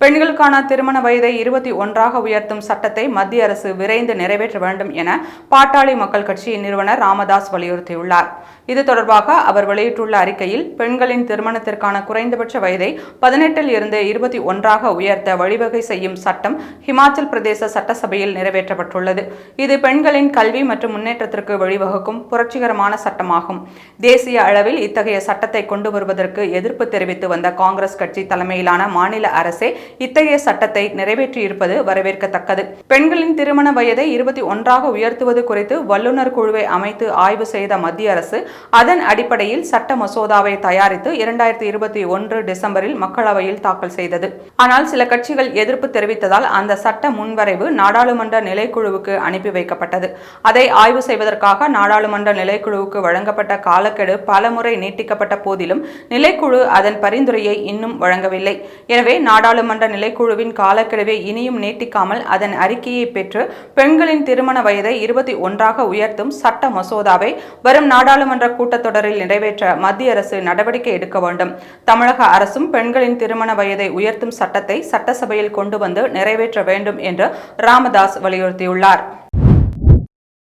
பெண்களுக்கான திருமண வயதை இருபத்தி ஒன்றாக உயர்த்தும் சட்டத்தை மத்திய அரசு விரைந்து நிறைவேற்ற வேண்டும் என பாட்டாளி மக்கள் கட்சியின் நிறுவனர் ராமதாஸ் வலியுறுத்தியுள்ளார். இது தொடர்பாக அவர் வெளியிட்டுள்ள அறிக்கையில் பெண்களின் திருமணத்திற்கான குறைந்தபட்ச வயதை பதினெட்டில் இருந்து இருபத்தி ஒன்றாக உயர்த்த வழிவகை செய்யும் சட்டம் ஹிமாச்சல் பிரதேச சட்டசபையில் நிறைவேற்றப்பட்டுள்ளது. இது பெண்களின் கல்வி மற்றும் முன்னேற்றத்திற்கு வழிவகுக்கும் புரட்சிகரமான சட்டமாகும். தேசிய அளவில் இத்தகைய சட்டத்தை கொண்டு வருவதற்கு எதிர்ப்பு தெரிவித்து வந்த காங்கிரஸ் கட்சி தலைமையிலான மாநில அரசே இத்தகைய சட்டத்தை நிறைவேற்றியிருப்பது வரவேற்கத்தக்கது. பெண்களின் திருமண வயதை இருபத்தி ஒன்றாக உயர்த்துவது குறித்து வல்லுநர் குழுவை அமைத்து ஆய்வு செய்த மத்திய அரசு அதன் அடிப்படையில் சட்ட மசோதாவை தயாரித்து இரண்டாயிரத்தி இருபத்தி ஒன்று டிசம்பரில் மக்களவையில் தாக்கல் செய்தது. ஆனால் சில கட்சிகள் எதிர்ப்பு தெரிவித்ததால் அந்த சட்ட முன்வரைவு நாடாளுமன்ற நிலைக்குழுவுக்கு அனுப்பி வைக்கப்பட்டது. அதை ஆய்வு செய்வதற்காக நாடாளுமன்ற நிலைக்குழுவுக்கு வழங்கப்பட்ட காலக்கெடு பலமுறை நீட்டிக்கப்பட்ட போதிலும் நிலைக்குழு அதன் பரிந்துரையை இன்னும் வழங்கவில்லை. எனவே நாடாளுமன்ற நிலைக்குழுவின் காலக்கெடுவை இனியும் நீட்டிக்காமல் அதன் அறிக்கையை பெற்று பெண்களின் திருமண வயதை இருபத்தி ஒன்றாக உயர்த்தும் சட்ட மசோதாவை வரும் நாடாளுமன்ற கூட்டத்தொடரில் நிறைவேற்ற மத்திய அரசு நடவடிக்கை எடுக்க வேண்டும். தமிழக அரசும் பெண்களின் திருமண வயதை உயர்த்தும் சட்டத்தை சட்டசபையில் கொண்டு வந்து நிறைவேற்ற வேண்டும் என்று ராமதாஸ் வலியுறுத்தியுள்ளார்.